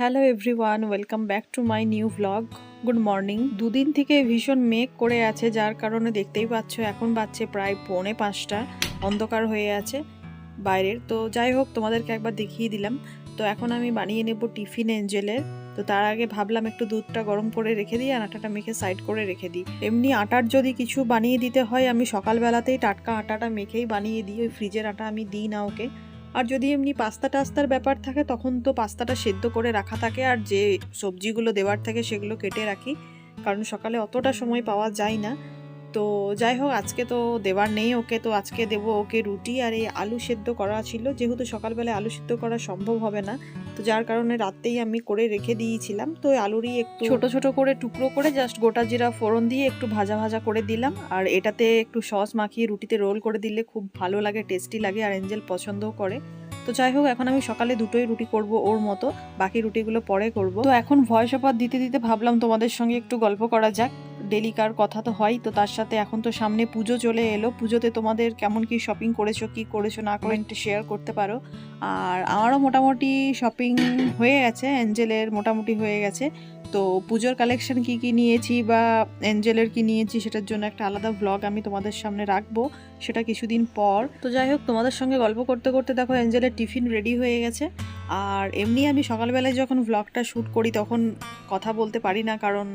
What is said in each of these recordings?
Hello everyone welcome back to my new vlog good morning দুদিন থেকে ভীষণ মেঘ করে আছে, যার কারণে দেখতেই পাচ্ছ এখন বাজছে প্রায় পৌনে পাঁচটা, অন্ধকার হয়ে আছে বাইরের। তো যাই হোক, তোমাদেরকে একবার দেখিয়ে দিলাম। তো এখন আমি বানিয়ে নেব টিফিন এঞ্জেলের তো তার আগে ভাবলাম একটু দুধটা গরম করে রেখে দিই আর আটাটা মেখে সাইড করে রেখে দিই। এমনি আটার যদি কিছু বানিয়ে দিতে হয়, আমি সকালবেলাতেই টাটকা আটাটা মেখেই বানিয়ে দিই। ওই ফ্রিজের আটা আমি দিই না ওকে। আর যদি এমনি পাস্তা টাস্তার ব্যাপার থাকে, তখন তো পাস্তাটা সেদ্ধ করে রাখা থাকে আর যে সবজিগুলো দেওয়ার থাকে সেগুলো কেটে রাখি। কারণ সকালে অতটা সময় পাওয়া যায় না। তো যাই হোক, আজকে তো দেওয়ার নেই ওকে, তো আজকে দেব ওকে রুটি আর এই আলু সেদ্ধ করা ছিল। যেহেতু সকালবেলায় আলু সেদ্ধ করা সম্ভব হবে না তো যার কারণে রাতেই আমি করে রেখে দিয়েছিলাম। তো আলুরই একটু ছোট ছোট করে টুকরো করে জাস্ট গোটা জিরা ফোড়ন দিয়ে একটু ভাজা ভাজা করে দিলাম। আর এটাতে একটু সস মাখিয়ে রুটিতে রোল করে দিলে খুব ভালো লাগে টেস্টি লাগে আর এঞ্জেল পছন্দও করে। তো যাই হোক, এখন আমি সকালে দুটোই রুটি করব ওর মতো। বাকি রুটিগুলো পরে করব। তো এখন ভয়েস অফার দিতে দিতে ভাবলাম তোমাদের সঙ্গে একটু গল্প করা যাক। ডেলিকার কথা তো হয়, তো তার সাথে এখন তো সামনে পুজো চলে এলো। পুজোতে তোমাদের কেমন কি শপিং করেছ, কি করেছ না করে শেয়ার করতে পারো। আর আমারও মোটামুটি শপিং হয়ে গেছে অ্যাঞ্জেলের মোটামুটি হয়ে গেছে। তো পুজোর কালেকশন কি কি নিয়েছি বা অ্যাঞ্জেলের কি নিয়েছি সেটার জন্য একটা আলাদা ব্লগ আমি তোমাদের সামনে রাখব, সেটা কিছুদিন পর। তো যাই হোক, তোমাদের সঙ্গে গল্প করতে করতে দেখো অ্যাঞ্জেলের টিফিন রেডি হয়ে গেছে। আর এমনি আমি সকালবেলায় যখন ভ্লগটা শ্যুট করি, তখন কথা বলতে পারি না, কারণ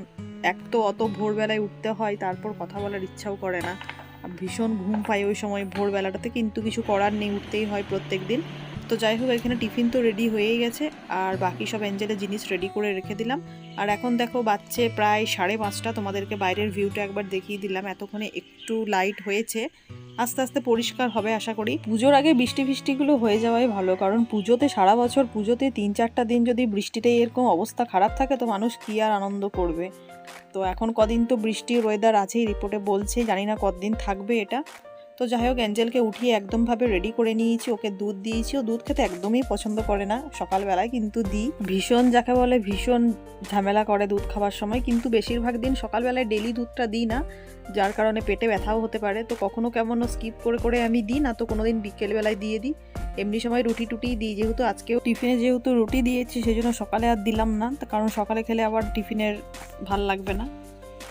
এক তো অত ভোরবেলায় উঠতে হয়, তারপর কথা বলার ইচ্ছাও করে না। ভীষণ ঘুম পাই ওই সময় ভোরবেলাটাতে, কিন্তু কিছু করার নেই, উঠতেই হয় প্রত্যেক দিন। তো যাই হোক, এখানে টিফিন তো রেডি হয়েই গেছে, আর বাকি সব অ্যাঞ্জেলের জিনিস রেডি করে রেখে দিলাম। আর এখন দেখো বাচ্চে প্রায় সাড়ে পাঁচটা, তোমাদেরকে বাইরের ভিউটা একবার দেখিয়ে দিলাম। এতক্ষণে একটু লাইট হয়েছে। আস্তে আস্তে পরিষ্কার হবে, আশা করি। পুজোর আগে বৃষ্টি ফিষ্টিগুলো হয়ে যাওয়াই ভালো, কারণ পুজোতে সারা বছর, পুজোতে তিন চারটা দিন যদি বৃষ্টিতে এরকম অবস্থা খারাপ থাকে, তো মানুষ কী আর আনন্দ করবে? তো এখন কদিন তো বৃষ্টির ওয়েদার আছেই রিপোর্টে বলছে, জানি না কতদিন থাকবে এটা। তো যাই হোক, অ্যাঞ্জেলকে উঠিয়ে একদমভাবে রেডি করে নিয়েছি। ওকে দুধ দিয়েছি। ও দুধ খেতে একদমই পছন্দ করে না, সকালবেলায় কিন্তু দিই। ভীষণ, যাকে বলে ভীষণ ঝামেলা করে দুধ খাওয়ার সময়, কিন্তু বেশিরভাগ দিন সকালবেলায় ডেলি দুধটা দিই না, যার কারণে পেটে ব্যথাও হতে পারে। তো কখনো কেমনও স্কিপ করে করে আমি দিই না, তো কোনোদিন বিকেলবেলায় দিয়ে দিই। এমনি সময় রুটি টুটি দিই, যেহেতু আজকেও টিফিনে যেহেতু রুটি দিয়েছি সেই জন্য সকালে আর দিলাম না। কারণ সকালে খেলে আবার টিফিনের ভালো লাগবে না।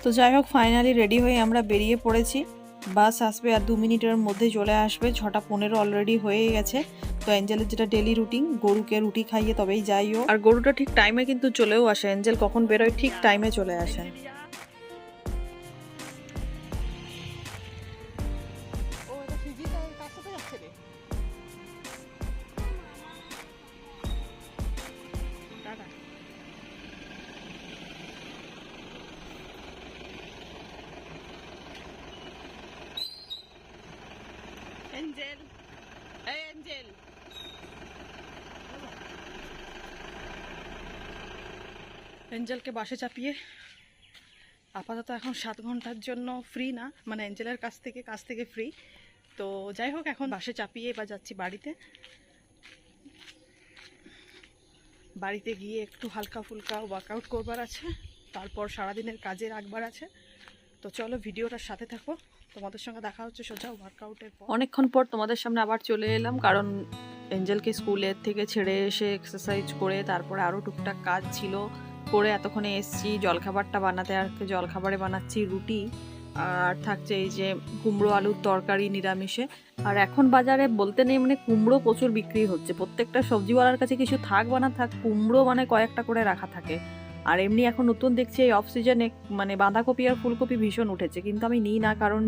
তো যাই হোক ফাইনালি রেডি হয়ে আমরা বেরিয়ে পড়েছি। বাস আসবে আর দু মিনিটের মধ্যে চলে আসবে। ছটা পনেরো অলরেডি হয়ে গেছে। তো অ্যাঞ্জেলের যেটা ডেলি রুটিন গরুকে রুটি খাইয়ে তবেই যাইও। আর গরুটা ঠিক টাইমে কিন্তু চলেও আসে। অ্যাঞ্জেল কখন বেরোয় ঠিক টাইমে চলে আসেন অ্যাঞ্জেলকে বাসে চাপিয়ে আপাতত এখন সাত ঘণ্টার জন্য ফ্রি না মানে অ্যাঞ্জেলের কাছ থেকে কাছ থেকে ফ্রি তো যাই হোক, এখন বাসে চাপিয়ে বা যাচ্ছি বাড়িতে। বাড়িতে গিয়ে একটু হালকা ফুলকা ওয়ার্কআউট করবার আছে, তারপর সারাদিনের কাজে রাখবার আছে। তো চলো ভিডিওটার সাথে থাকো, তোমাদের সঙ্গে দেখা হচ্ছে সোজা ওয়ার্কআউটের পর। অনেকক্ষণ পর তোমাদের সামনে আবার চলে এলাম, কারণ এঞ্জেলকে স্কুলের থেকে ছেড়ে এসে এক্সারসাইজ করে তারপরে আরও টুকটাক কাজ ছিল। করে এতক্ষণে এসছি, জলখাবারটা বানাতে আর জলখাবারে বানাচ্ছি রুটি আর থাকছে এই যে কুমড়ো আলুর তরকারি নিরামিষে। আর এখন বাজারে বলতে নেই মানে কুমড়ো প্রচুর বিক্রি হচ্ছে। প্রত্যেকটা সবজিওয়ালার কাছে কিছু থাক বা না থাক, কুমড়ো মানে কয়েকটা করে রাখা থাকে। আর এমনি এখন নতুন দেখছি এই অফ সিজনে মানে বাঁধাকপি আর ফুলকপি ভীষণ উঠেছে। কিন্তু আমি নিই না কারণ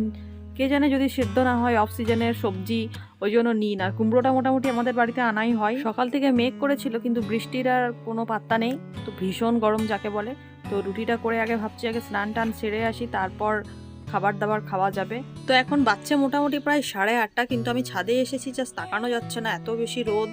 কে জানে যদি সেদ্ধ না হয় অফ সিজনের সবজি ওই জন্য নিই না কুমড়োটা মোটামুটি আমাদের বাড়িতে আনাই হয়। সকাল থেকে মেঘ করেছিল, কিন্তু বৃষ্টির আর কোনো পাত্তা নেই। তো ভীষণ গরম যাকে বলে। তো রুটিটা করে আগে ভাবছি, আগে স্নান টান সেরে আসি, তারপর খাবার দাবার খাওয়া যাবে। তো এখন বাচ্চা মোটামুটি প্রায় সাড়ে আটটা, কিন্তু আমি ছাদে এসেছি জাস্ট তাকানো যাচ্ছে না, এত বেশি রোদ।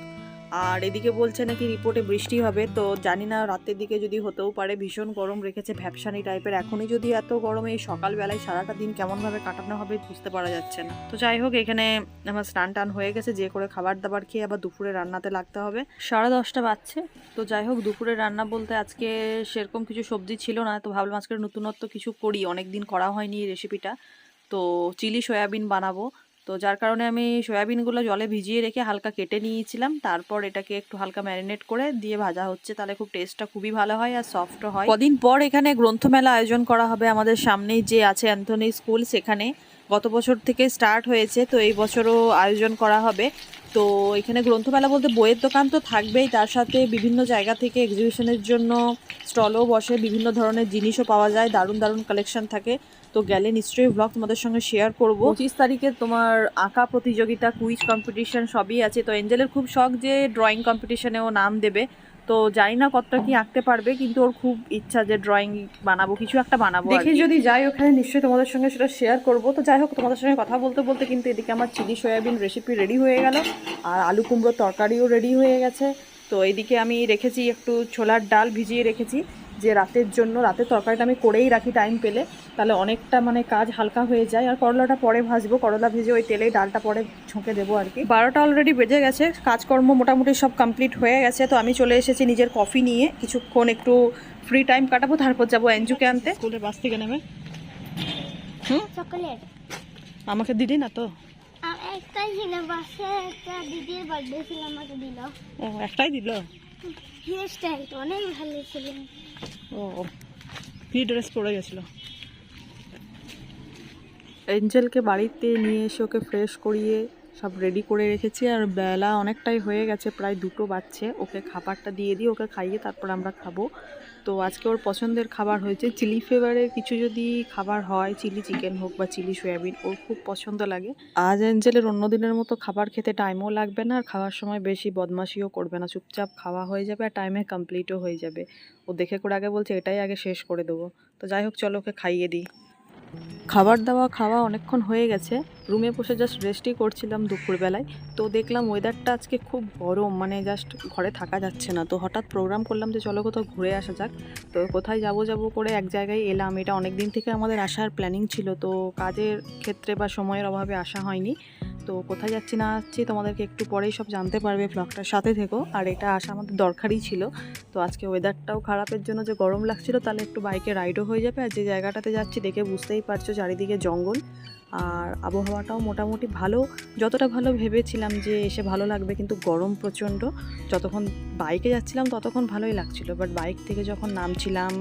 আর এদিকে বলছে নাকি রিপোর্টে বৃষ্টি হবে, তো জানি না, রাতের দিকে যদি হতেও পারে, ভীষণ গরম রেখেছে ভ্যাপসানি টাইপের। এখনই যদি এত গরমে এই সকালবেলায় সারাটা দিন কেমনভাবে কাটানো হবে বুঝতে পারা যাচ্ছে না। তো যাই হোক, এখানে আমার স্নান টান হয়ে গেছে, যে করে খাবার দাবার খেয়ে আবার দুপুরে রান্নাতে লাগতে হবে। সাড়ে দশটা বাজছে, তো যাই হোক, দুপুরে রান্না বলতে আজকে সেরকম কিছু সবজি ছিল না, তো ভাবলাম আজকে নতুনত্ব কিছু করি। অনেক দিন করা হয়নি এই রেসিপিটা তো চিলি সয়াবিন বানাবো। তো যার কারণে আমি সয়াবিনগুলো জলে ভিজিয়ে রেখে হালকা কেটে নিয়েছিলাম। তারপর এটাকে একটু হালকা ম্যারিনেট করে দিয়ে ভাজা হচ্ছে। তাহলে খুব টেস্টটা খুবই ভালো হয় আর সফটও হয়। কদিন পর এখানে গ্রন্থমেলা আয়োজন করা হবে আমাদের সামনেই যে আছে অ্যান্থনি স্কুল সেখানে। গত বছর থেকে স্টার্ট হয়েছে, তো এই বছরও আয়োজন করা হবে। তো এখানে গ্রন্থমেলা বলতে বইয়ের দোকান তো থাকবেই, তার সাথে বিভিন্ন জায়গা থেকে এক্সিবিশনের জন্য স্টলও বসে, বিভিন্ন ধরনের জিনিসও পাওয়া যায়, দারুণ দারুণ কালেকশন থাকে। তো গেলে নিশ্চয়ই ব্লগ তোমাদের সঙ্গে শেয়ার করব। পঁচিশ তারিখে তোমার আঁকা প্রতিযোগিতা কুইজ কম্পিটিশন সবই আছে। তো এঞ্জেলের খুব শখ যে ড্রয়িং কম্পিটিশনেও নাম দেবে। তো জানি না কতটা কি আঁকতে পারবে কিন্তু ওর খুব ইচ্ছা যে ড্রয়িং বানাবো কিছু একটা বানাবো দেখি যদি যাই ওখানে নিশ্চয়ই তোমাদের সঙ্গে সেটা শেয়ার করব। তো যাই হোক তোমাদের সঙ্গে কথা বলতে বলতে কিন্তু এদিকে আমার চিলি সয়াবিন রেসিপি রেডি হয়ে গেল আর আলু কুমড়োর তরকারিও রেডি হয়ে গেছে। তো এদিকে আমি রেখেছি একটু ছোলার ডাল ভিজিয়ে রেখেছি। যে রাতের জন্য রাতের তরকারিটা আমি করেই রাখি টাইম পেলে। তাহলে অনেকটা মানে কাজ হালকা হয়ে যায়। আর করলাটা পরে ভাজবো। করলা ভেজে ওই তেলেই ডালটা পরে ঝোঁকে দেবো আর কি। বারোটা অলরেডি বেজে গেছে। কাজকর্ম মোটামুটি সব কমপ্লিট হয়ে গেছে। তো আমি চলে এসেছি নিজের কফি নিয়ে। কিছুক্ষণ একটু ফ্রি টাইম কাটাবো তারপর যাব এনজুকে আনতে। স্কুলের বাস থেকে নেমে। চকলেট। আমাকে দিলি না তো? আর ছিল বাসে একটা দিদির বার্থডে ছিল আমাকে দিল। ও একটাই দিল? হেয়ার স্টাইলটা অনেক ভালো ছিল। ও কি ড্রেস পরে গেছিল। এঞ্জেলকে বাড়িতে নিয়ে এসে ওকে ফ্রেশ করিয়ে সব রেডি করে রেখেছি আর বেলা অনেকটাই হয়ে গেছে, প্রায় দুটো বাচ্চে ওকে খাবারটা দিয়ে দিই, ওকে খাইয়ে তারপর আমরা খাব। তো আজকে ওর পছন্দের খাবার হয়েছে চিলি ফ্লেভারের কিছু যদি খাবার হয় চিলি চিকেন হোক বা চিলি সয়াবিন ওর খুব পছন্দ লাগে। আজ অ্যাঞ্জেলের অন্য দিনের মতো খাবার খেতে টাইমও লাগবে না, আর খাওয়ার সময় বেশি বদমাশিও করবে না। চুপচাপ খাওয়া হয়ে যাবে আর টাইমে কমপ্লিটও হয়ে যাবে। ও দেখে করে আগে বলছে, এটাই আগে শেষ করে দেবো। তো যাই হোক, চলো ওকে খাইয়ে দিই। খাবার দাওয়া খাওয়া অনেকক্ষণ হয়ে গেছে। রুমে বসে জাস্ট রেস্টই করছিলাম দুপুরবেলায়। তো দেখলাম ওয়েদারটা আজকে খুব গরম মানে জাস্ট ঘরে থাকা যাচ্ছে না। তো হঠাৎ প্রোগ্রাম করলাম যে চলো কোথাও ঘুরে আসা যাক। তো কোথায় যাব যাব করে এক জায়গায় এলাম। এটা অনেক দিন থেকে আমাদের আসার প্ল্যানিং ছিল। তো কাজের ক্ষেত্রে বা সময়ের অভাবে আসা হয়নি। তো কোথায় যাচ্ছি না যাচ্ছি তোমাদেরকে একটু পরেই সব জানতে পারবে ব্লগটার সাথে থেকো। আর এটা আসা আমাদের দরকারই ছিল। তো আজকে ওয়েদারটাও খারাপের জন্য যে গরম লাগছিল, তাহলে একটু বাইকে রাইডও হয়ে যাবে। আর যে জায়গাটাতে যাচ্ছি দেখে বুঝতেই পারছ চারিদিকে জঙ্গল। আর আবহাওয়াটাও মোটামুটি ভালো। যতটা ভালো ভেবেছিলাম যে এসে ভালো লাগবে, কিন্তু গরম প্রচণ্ড। যতক্ষণ বাইকে যাচ্ছিলাম, ততক্ষণ ভালোই লাগছিল। বাট বাইক থেকে যখন নামছিলাম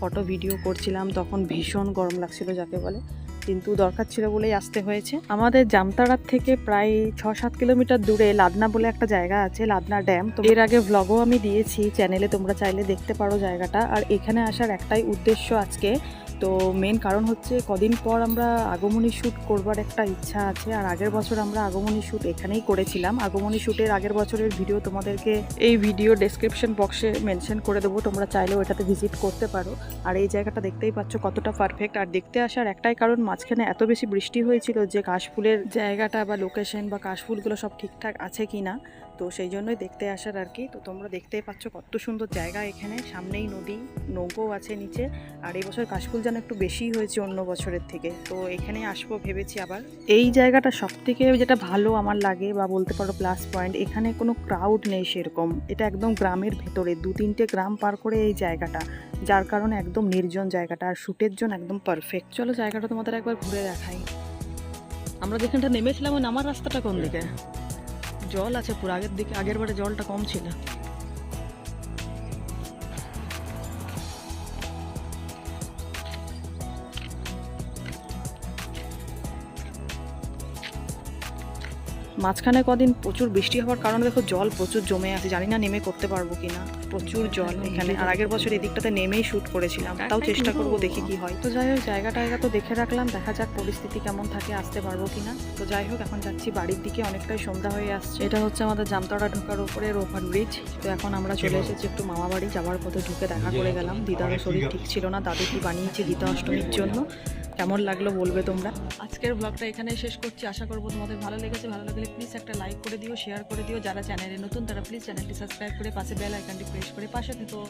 ফটো ভিডিও করছিলাম, তখন ভীষণ গরম লাগছিল যাকে বলে। কিন্তু দরকার ছিল বলেই আসতে হয়েছে। আমাদের জামতাড়ার থেকে প্রায় ছ সাত কিলোমিটার দূরে লাদনা বলে একটা জায়গা আছে, লাদনা ড্যাম। তো এর আগে ভ্লগও আমি দিয়েছি চ্যানেলে তোমরা চাইলে দেখতে পারো জায়গাটা। আর এখানে আসার একটাই উদ্দেশ্য আজকে। তো মেন কারণ হচ্ছে কদিন পর আমরা আগমনী শ্যুট করবার একটা ইচ্ছা আছে। আর আগের বছর আমরা আগমনী শ্যুট এখানেই করেছিলাম। আগমনী শ্যুটের আগের বছরের ভিডিও তোমাদেরকে এই ভিডিও ডেসক্রিপশন বক্সে মেনশন করে দেবো। তোমরা চাইলেও এটাতে ভিজিট করতে পারো। আর এই জায়গাটা দেখতেই পাচ্ছ কতটা পারফেক্ট আর দেখতে আসার একটাই কারণ মাঝখানে এত বেশি বৃষ্টি হয়েছিল যে কাশফুলের জায়গাটা বা লোকেশন বা কাশফুলগুলো সব ঠিকঠাক আছে কি না তো সেই জন্যই দেখতে আসার আর কি। তো তোমরা দেখতেই পাচ্ছ কত সুন্দর জায়গা এখানে। সামনেই নদী, নৌকো আছে নিচে। আর এই বছর কাশফুল যেন একটু বেশি হয়েছে অন্য বছরের থেকে। তো এখানে আসব ভেবেছি আবার। এই জায়গাটা সব থেকে যেটা ভালো আমার লাগে বা বলতে পারো প্লাস পয়েন্ট এখানে কোনো ক্রাউড নেই সেরকম। এটা একদম গ্রামের ভেতরে। দু তিনটে গ্রাম পার করে এই জায়গাটা। যার কারণে একদম নির্জন জায়গাটা। আর শ্যুটের জন্য একদম পারফেক্ট চলো জায়গাটা তোমাদের একবার ঘুরে দেখাই। আমরা যেখানটা নেমেছিলাম ওই নামার রাস্তাটা কোন দিকে? জল আছে পুরো আগের দিকে আগের বারে জলটা কম ছিল। মাঝখানে কদিন প্রচুর বৃষ্টি হওয়ার কারণে দেখো জল প্রচুর জমে আছে। জানি না নেমে করতে পারব কিনা। প্রচুর জল এখানে। আর আগের বছর এদিকটাতে নেমেই শ্যুট করেছিলাম। তাও চেষ্টা করব দেখি কি হয়। তো যাই হোক জায়গা টায়গা তো দেখে রাখলাম। দেখা যাক পরিস্থিতি কেমন থাকে আসতে পারব কিনা। তো যাই হোক এখন যাচ্ছি বাড়ির দিকে। অনেকটাই সন্ধ্যা হয়ে আসছে। এটা হচ্ছে আমাদের জামতড়া ঢোকার উপরের ওভার ব্রিজ তো এখন আমরা চলে এসেছি একটু মামা বাড়ি। যাওয়ার পথে ঢুকে দেখা করে গেলাম। দিদারও শরীর ঠিক ছিল না। দাদু কি বানিয়েছে গীতা অষ্টমীর জন্য? কেমন লাগল বলবে তোমরা? আজকের ব্লগটা এখানে শেষ করছি। আশা করব তোমাদের ভালো লেগেছে। ভালো লাগলে প্লিজ একটা লাইক করে দিও শেয়ার করে দিও। যারা চ্যানেলে নতুন, তারা প্লিজ চ্যানেলটি সাবস্ক্রাইব করে পাশে বেল আইকনটি প্রেস করে পাশে থেকো।